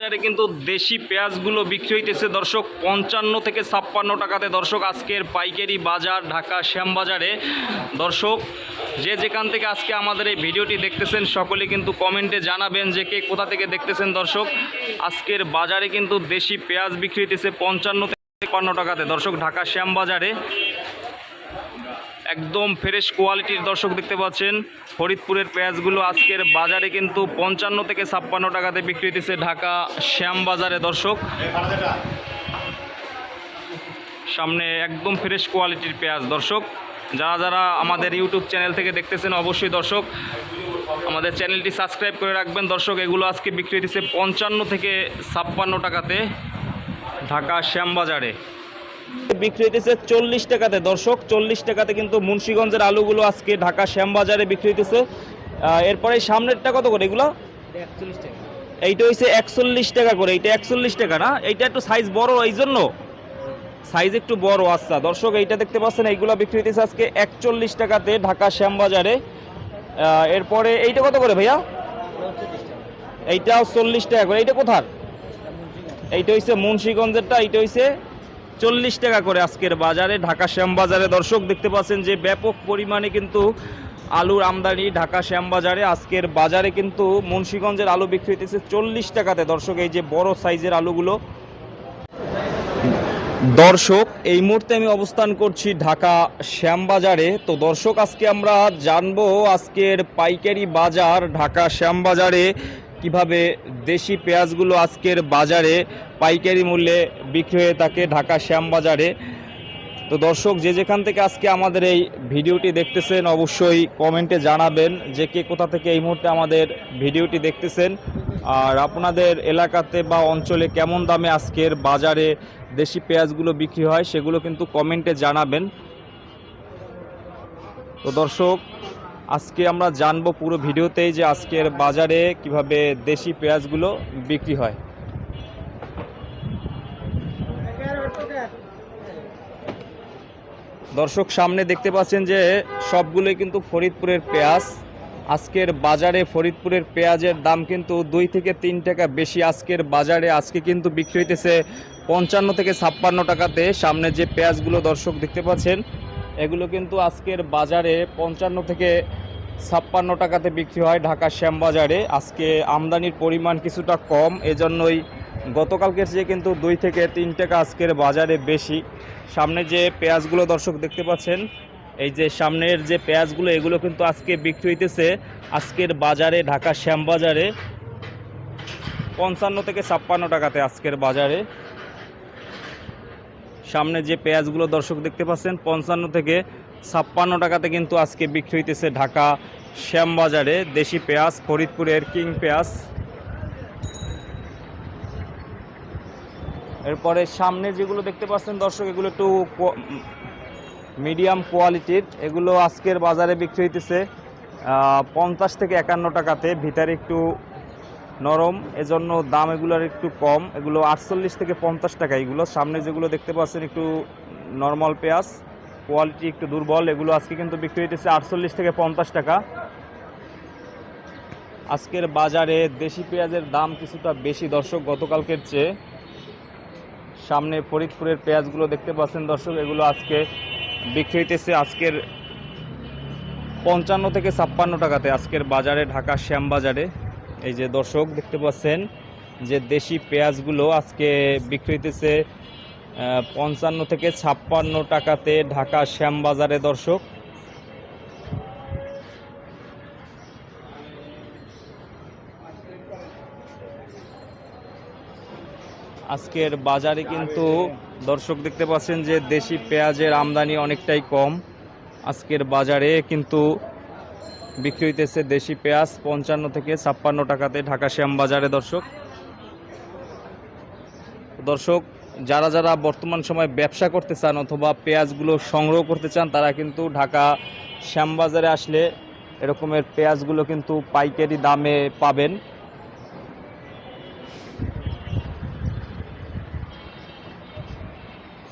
বাজারে কিন্তু দেশি পেঁয়াজগুলো বিক্রি হইতেছে, দর্শক, পঞ্চান্ন থেকে ছাপ্পান্ন টাকাতে। দর্শক, আজকের পাইকারি বাজার ঢাকা শ্যামবাজারে। দর্শক, যে যেখান থেকে আজকে আমাদের এই ভিডিওটি দেখতেছেন, সকলে কিন্তু কমেন্টে জানাবেন যে কে কোথা থেকে দেখতেছেন। দর্শক, আজকের বাজারে কিন্তু দেশি পেঁয়াজ বিক্রি হইতেছে পঞ্চান্ন থেকে ছাপ্পান্ন টাকাতে। দর্শক, ঢাকা শ্যামবাজারে একদম ফ্রেশ কোয়ালিটির দর্শক দেখতে পাচ্ছেন। ফরিদপুরের পেঁয়াজগুলো আজকের বাজারে কিন্তু পঞ্চান্ন থেকে ছাপ্পান্ন টাকাতে বিক্রি হইতেছে ঢাকা শ্যামবাজারে দর্শক। সামনে একদম ফ্রেশ কোয়ালিটির পেঁয়াজ দর্শক। যারা যারা আমাদের ইউটিউব চ্যানেল থেকে দেখতেছেন অবশ্যই দর্শক, আমাদের চ্যানেলটি সাবস্ক্রাইব করে রাখবেন। দর্শক, এগুলো আজকে বিক্রি হইতেছে পঞ্চান্ন থেকে ছাপ্পান্ন টাকাতে ঢাকা শ্যামবাজারে বিক্রি হইতেছে চল্লিশ টাকাতে। দর্শক চল্লিশ টাকাতে কিন্তু মুন্সীগঞ্জের আলুগুলো আজকে ঢাকা শ্যামবাজারে বিক্রি হইতেছে। এরপরে সামনেরটা কত করে এগুলো? একচল্লিশ টাকা। এইটা হইছে একচল্লিশ টাকা করে এইটা একচল্লিশ টাকা না? এইটা একটু সাইজ বড় এই জন্য? সাইজ একটু বড় আচ্ছা। দর্শক এইটা দেখতে পাচ্ছেন এইগুলো বিক্রি হইতেছে আজকে একচল্লিশ টাকাতে ঢাকা শ্যামবাজারে। এরপরে এইটা কত করে ভাইয়া? এইটাও চল্লিশ টাকা করে। এইটা কোথার? এইটা হইছে মুন্সীগঞ্জেরটা এইটা হইছে চল্লিশ টাকা করে আজকের বাজারে ঢাকা শ্যামবাজারে। দর্শক, দেখতে পাচ্ছেন যে ব্যাপক পরিমাণে কিন্তু আলুর আমদানি ঢাকা শ্যামবাজারে। আজকের বাজারে কিন্তু মুন্সীগঞ্জের আলু বিক্রি হইতেছে চল্লিশ টাকাতে। দর্শক, এই যে বড় সাইজের আলুগুলো। দর্শক, এই মুহূর্তে আমি অবস্থান করছি ঢাকা শ্যামবাজারে। তো দর্শক, আজকে আমরা জানব আজকের পাইকারি বাজার ঢাকা শ্যামবাজারে। কীভাবে দেশি পেঁয়াজগুলো আজকের বাজারে পাইকারি মূল্যে বিক্রি হয়ে থাকে ঢাকা শ্যামবাজারে। তো দর্শক, যে যেখান থেকে আজকে আমাদের এই ভিডিওটি দেখতেছেন, অবশ্যই কমেন্টে জানাবেন যে কে কোথা থেকে এই মুহূর্তে আমাদের ভিডিওটি দেখতেছেন। আর আপনাদের এলাকাতে বা অঞ্চলে কেমন দামে আজকের বাজারে দেশি পেঁয়াজগুলো বিক্রি হয়, সেগুলো কিন্তু কমেন্টে জানাবেন। তো দর্শক, আজকে আমরা জানব পুরো ভিডিওতেই যে আজকের বাজারে কীভাবে দেশি পেঁয়াজগুলো বিক্রি হয়। দর্শক, সামনে দেখতে পাচ্ছেন যে সবগুলোই কিন্তু ফরিদপুরের পেঁয়াজ। আজকের বাজারে ফরিদপুরের পেঁয়াজের দাম কিন্তু দুই থেকে তিন টাকা বেশি। আজকের বাজারে আজকে কিন্তু বিক্রি হইতেছে পঞ্চান্ন থেকে ছাপ্পান্ন টাকাতে। সামনে যে পেঁয়াজগুলো দর্শক দেখতে পাচ্ছেন, এগুলো কিন্তু আজকের বাজারে পঞ্চান্ন থেকে ছাপ্পান্ন টাকাতে বিক্রি হয় ঢাকা শ্যামবাজারে। আজকে আমদানির পরিমাণ কিছুটা কম, এজন্যই গতকালকের চেয়ে কিন্তু দুই থেকে তিন টাকা আজকের বাজারে বেশি। সামনে যে পেঁয়াজগুলো দর্শক দেখতে পাচ্ছেন, এই যে সামনের যে পেঁয়াজগুলো, এগুলো কিন্তু আজকে বিক্রি হইতেছে। আজকের বাজারে, ঢাকা শ্যামবাজারে পঞ্চান্ন থেকে ছাপ্পান্ন টাকাতে আজকের বাজারে। সামনে যে পেঁয়াজগুলো দর্শক দেখতে পাচ্ছেন, পঞ্চান্ন থেকে ছাপ্পান্ন টাকাতে কিন্তু আজকে বিক্রি হইতেছে ঢাকা শ্যামবাজারে। দেশি পেঁয়াজ, ফরিদপুরের কিং পেঁয়াজ। এরপরে সামনে যেগুলো দেখতে পাচ্ছেন দর্শক, এগুলো একটু মিডিয়াম কোয়ালিটির এগুলো আজকের বাজারে বিক্রি হইতেছে পঞ্চাশ থেকে একান্ন টাকাতে। ভিতরে একটু নরম, এজন্য দাম এগুলোর একটু কম। এগুলো আটচল্লিশ থেকে পঞ্চাশ টাকা এগুলো। সামনে যেগুলো দেখতে পাচ্ছেন একটু নর্মাল পেঁয়াজ কোয়ালিটি একটু দুর্বল। এগুলো আজকে কিন্তু বিক্রি হইতেছে আটচল্লিশ থেকে পঞ্চাশ টাকা। আজকের বাজারে দেশি পেঁয়াজের দাম কিছুটা বেশি দর্শক গতকালকের চেয়ে। সামনে ফরিদপুরের পেঁয়াজগুলো দেখতে পাচ্ছেন দর্শক, এগুলো আজকে বিক্রি হইতেছে আজকের পঞ্চান্ন থেকে ছাপ্পান্ন টাকাতে। আজকের বাজারে, ঢাকা শ্যামবাজারে এই যে দর্শক, দেখতে পাচ্ছেন যে দেশি পেঁয়াজগুলো আজকে বিক্রি হইতেছে পঞ্চান্ন থেকে ছাপ্পান্ন টাকাতে ঢাকা শ্যামবাজারে দর্শক। আজকের বাজারে কিন্তু দর্শক দেখতে পাচ্ছেন যে দেশি পেঁয়াজের আমদানি অনেকটাই কম। আজকের বাজারে কিন্তু বিক্রি হইতেছে দেশি পেঁয়াজ পঞ্চান্ন থেকে ছাপ্পান্ন টাকাতে ঢাকা শ্যামবাজারে দর্শক। দর্শক, যারা যারা বর্তমান সময় ব্যবসা করতে চান অথবা পেঁয়াজগুলো সংগ্রহ করতে চান, তারা কিন্তু ঢাকা শ্যামবাজারে আসলে এরকমের পেঁয়াজগুলো কিন্তু পাইকারি দামে পাবেন।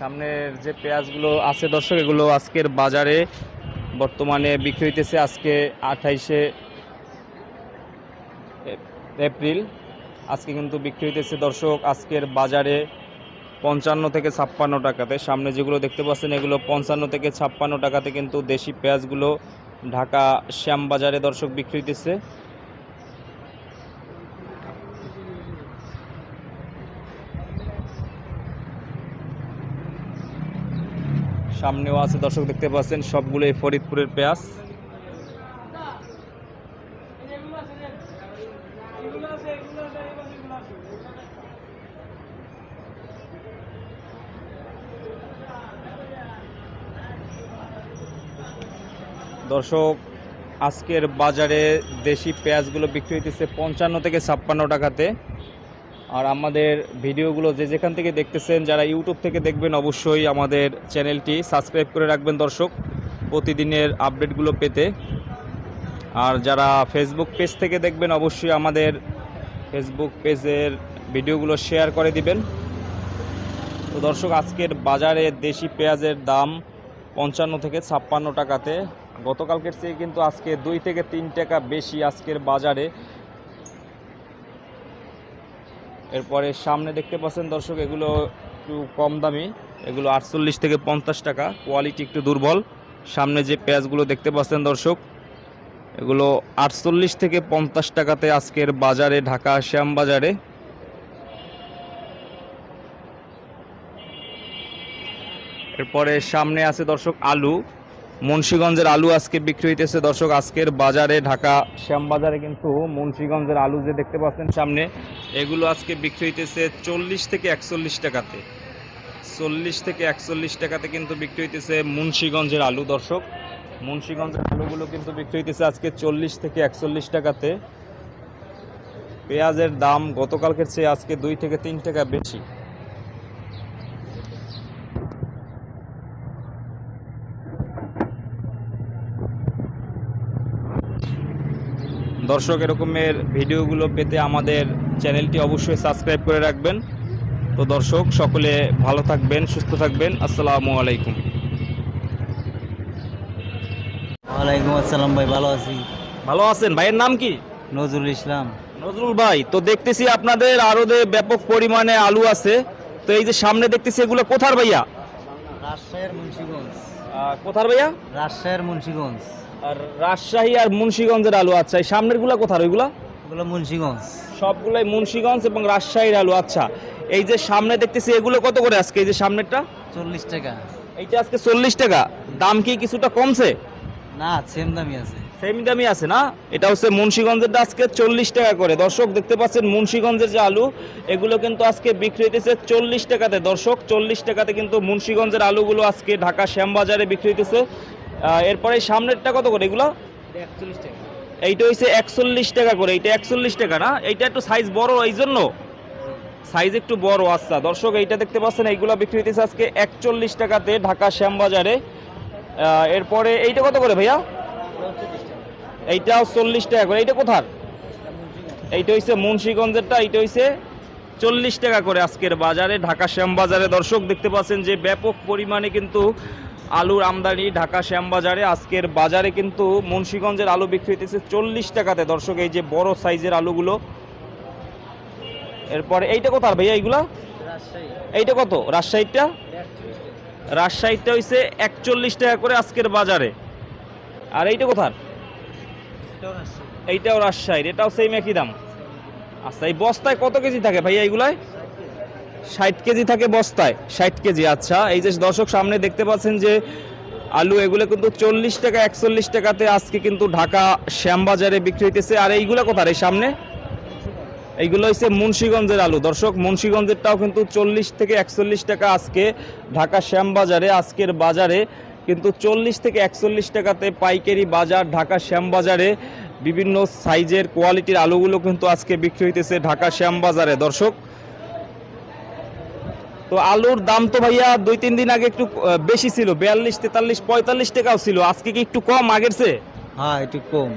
সামনের যে পেঁয়াজগুলো আছে দর্শক, এগুলো আজকের বাজারে বর্তমানে বিক্রি হইতেছে আজকে আঠাইশে এপ্রিল। আজকে কিন্তু বিক্রি হইতেছে দর্শক, আজকের বাজারে পঞ্চান্ন থেকে ছাপ্পান্ন টাকাতে। সামনে যেগুলো দেখতে পাচ্ছেন, এগুলো পঞ্চান্ন থেকে ছাপ্পান্ন টাকাতে কিন্তু দেশি পেঁয়াজগুলো ঢাকা শ্যামবাজারে দর্শক বিক্রি হইতেছে। সামনেও আছে, দর্শক দেখতে পাচ্ছেন, সবগুলো এই ফরিদপুরের পেঁয়াজ। দর্শক, আজকের বাজারে দেশি পেঁয়াজগুলো বিক্রি হইতেছে পঞ্চান্ন থেকে ছাপ্পান্ন টাকাতে। আর আমাদের ভিডিওগুলো যে যেখান থেকে দেখতেছেন, যারা ইউটিউব থেকে দেখবেন, অবশ্যই আমাদের চ্যানেলটি সাবস্ক্রাইব করে রাখবেন দর্শক প্রতিদিনের আপডেটগুলো পেতে। আর যারা ফেসবুক পেজ থেকে দেখবেন, অবশ্যই আমাদের ফেসবুক পেজের ভিডিওগুলো শেয়ার করে দিবেন। তো দর্শক, আজকের বাজারে দেশি পেঁয়াজের দাম পঞ্চান্ন থেকে ছাপ্পান্ন টাকাতে। গতকালকের চেয়ে কিন্তু আজকে দুই থেকে তিন টাকা বেশি আজকের বাজারে। এরপরে সামনে দেখতে পাচ্ছেন দর্শক, এগুলো একটু কম দামি। এগুলো আটচল্লিশ থেকে পঞ্চাশ টাকা। কোয়ালিটি একটু দুর্বল। সামনে যে পেঁয়াজগুলো দেখতে পাচ্ছেন দর্শক, এগুলো আটচল্লিশ থেকে পঞ্চাশ টাকাতে আজকের বাজারে, ঢাকা শ্যাম বাজারে। এরপরে সামনে আছে দর্শক আলু। মুন্সিগঞ্জের আলু আজকে বিক্রি হইতেছে। দর্শক, আজকের বাজারে ঢাকা শ্যামবাজারে কিন্তু মুন্সীগঞ্জের আলু যে দেখতে পাচ্ছেন সামনে, এগুলো আজকে বিক্রি হইতেছে চল্লিশ থেকে একচল্লিশ টাকাতে। চল্লিশ থেকে একচল্লিশ টাকাতে কিন্তু বিক্রি হইতেছে মুন্সিগঞ্জের আলু। দর্শক, মুন্সিগঞ্জের আলুগুলো কিন্তু বিক্রি হইতেছে আজকে চল্লিশ থেকে একচল্লিশ টাকাতে। পেঁয়াজের দাম গতকালকের চেয়ে আজকে দুই থেকে তিন টাকা বেশি। দর্শক এরকমের ভিডিওগুলো পেতে আমাদের চ্যানেলটি অবশ্যই সাবস্ক্রাইব করে রাখবেন। তো দর্শক সকলে ভালো থাকবেন সুস্থ থাকবেন। আসসালামু আলাইকুম। ওয়ালাইকুম আসসালাম ভাই ভালো আছি। ভালো আছেন? ভাইয়ের নাম কি? নজরুল ইসলাম। নজরুল ভাই তো দেখতেছি আপনাদের আরও ব্যাপক পরিমাণে আলু আছে তো এই যে সামনে দেখতেছি এগুলো কোথার ভাইয়া? রাজশাহীর মুন্সিগঞ্জ। কোথার ভাইয়া? রাজশাহীর মুন্সিগঞ্জ। আর রাজশাহী আর মুন্সিগঞ্জের আলু আচ্ছা এই সামনেরগুলা কোথার ওইগুলা? ওগুলো মুন্সিগঞ্জ। সবগুলাই মুন্সিগঞ্জ এবং রাজশাহীর আলু আচ্ছা। এই যে সামনে দেখতেছি এগুলো কত করে আজকে এই যে সামনেরটা? চল্লিশ টাকা। এইটা আজকে চল্লিশ টাকা। দাম কি কিছুটা কমছে? না সেম দামি আছে। সেম দামই আছে না? এটা হচ্ছে মুন্সিগঞ্জেরটা আজকে চল্লিশ টাকা করে। দর্শক দেখতে পাচ্ছেন মুন্সিগঞ্জের যে আলু এগুলো কিন্তু আজকে বিক্রি হইতেছে চল্লিশ টাকাতে। দর্শক চল্লিশ টাকাতে কিন্তু মুন্সিগঞ্জের আলুগুলো আজকে ঢাকা শ্যামবাজারে বিক্রি হইতেছে। এরপরে সামনেরটা কত করে এগুলো? এইটা হচ্ছে একচল্লিশ টাকা করে, এইটা একচল্লিশ টাকা না? এইটা একটু সাইজ বড়, এই জন্য? সাইজ একটু বড় আচ্ছা। দর্শক, এইটা দেখতে পাচ্ছেন, এইগুলো বিক্রি হইতেছে আজকে একচল্লিশ টাকাতে ঢাকা শ্যামবাজারে। এরপরে এইটা কত করে ভাইয়া? এইটাও চল্লিশ টাকা করে। এইটা কোথার? এইটা হইছে মুন্সীগঞ্জেরটা, এইটা হইছে চল্লিশ টাকা করে আজকের বাজারে, ঢাকা শ্যামবাজারে। দর্শক, দেখতে পাচ্ছেন যে ব্যাপক পরিমাণে কিন্তু আলুর আমদানি ঢাকা শ্যামবাজারে। আজকের বাজারে কিন্তু মুন্সীগঞ্জের আলু বিক্রি হইতেছে চল্লিশ টাকাতে। দর্শক এই যে বড় সাইজের আলুগুলো এরপরে এইটা কোথার ভাইয়া এইগুলা? এইটা কত? রাজশাহীটা রাজশাহীটা হইছে একচল্লিশ টাকা করে আজকের বাজারে। আর এইটা কোথার? এইটাও রাজশাহীর এটাও সেম একই দাম। আচ্ছা এই বস্তায় কত কেজি থাকে ভাইয়া এইগুলায়? ষাট কেজি থাকে বস্তায়, ষাট কেজি। আচ্ছা এই যে দর্শক সামনে দেখতে পাচ্ছেন যে আলু, এগুলো কিন্তু চল্লিশ টাকা, একচল্লিশ টাকাতে আজকে কিন্তু ঢাকা শ্যামবাজারে বিক্রি হইতেছে। আর এইগুলো কোথার? এই সামনে? এইগুলো হচ্ছে মুন্সীগঞ্জের আলু। দর্শক, মুন্সিগঞ্জেরটাও কিন্তু চল্লিশ থেকে একচল্লিশ টাকা আজকে ঢাকা শ্যামবাজারে, আজকের বাজারে কিন্তু চল্লিশ থেকে একচল্লিশ টাকাতে পাইকারি বাজার ঢাকা শ্যামবাজারে। বিভিন্ন সাইজের কোয়ালিটির আলুগুলো কিন্তু আজকে বিক্রি হইতেছে ঢাকা শ্যামবাজারে। দর্শক তো আলুর দাম তো ভাইয়া দুই তিন দিন আগে একটু বেশি ছিল বিয়াল্লিশ তেতাল্লিশ পঁয়তাল্লিশ টাকাও ছিল। আজকে কি একটু কম আগের চেয়ে? হ্যাঁ একটু কম।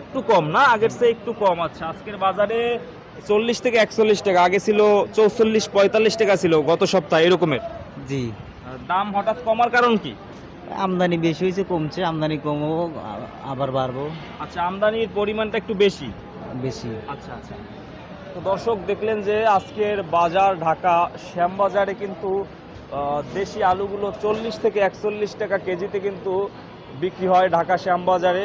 একটু কম না? আগের চেয়ে একটু কম। আচ্ছা আজকের বাজারে চল্লিশ থেকে একচল্লিশ টাকা আগে ছিল চৌচল্লিশ পঁয়তাল্লিশ টাকা ছিল গত সপ্তাহে এরকমের। জি। দাম হঠাৎ কমার কারণ কি? আমদানি বেশি হয়েছে কমছে আমদানি কমবো আবার বাড়বো। আচ্ছা আমদানির পরিমাণটা একটু বেশি? বেশি। আচ্ছা আচ্ছা। তো দর্শক দেখলেন যে আজকের বাজার ঢাকা শ্যামবাজারে কিন্তু দেশি আলুগুলো চল্লিশ থেকে একচল্লিশ টাকা কেজিতে কিন্তু বিক্রি হয় ঢাকা শ্যামবাজারে।